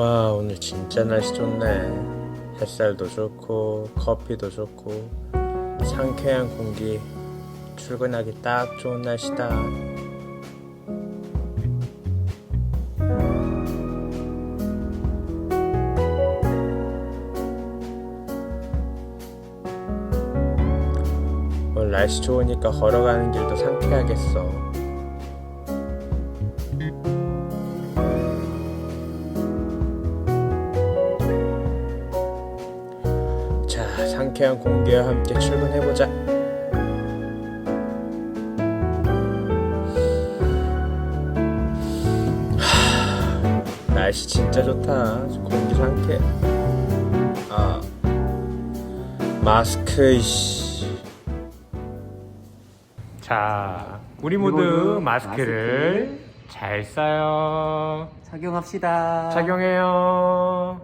와 오늘 진짜 날씨 좋네. 햇살도 좋고 커피도 좋고 상쾌한 공기 출근하기 딱 좋은 날씨다. 오늘 날씨 좋으니까 걸어가는 길도 상쾌하겠어 상쾌한 공기와 함께 출근해보자. 하, 날씨 진짜 좋다. 공기 상쾌. 아, 마스크, 이씨. 자, 우리 모두 마스크를 잘 써요. 착용합시다. 착용해요.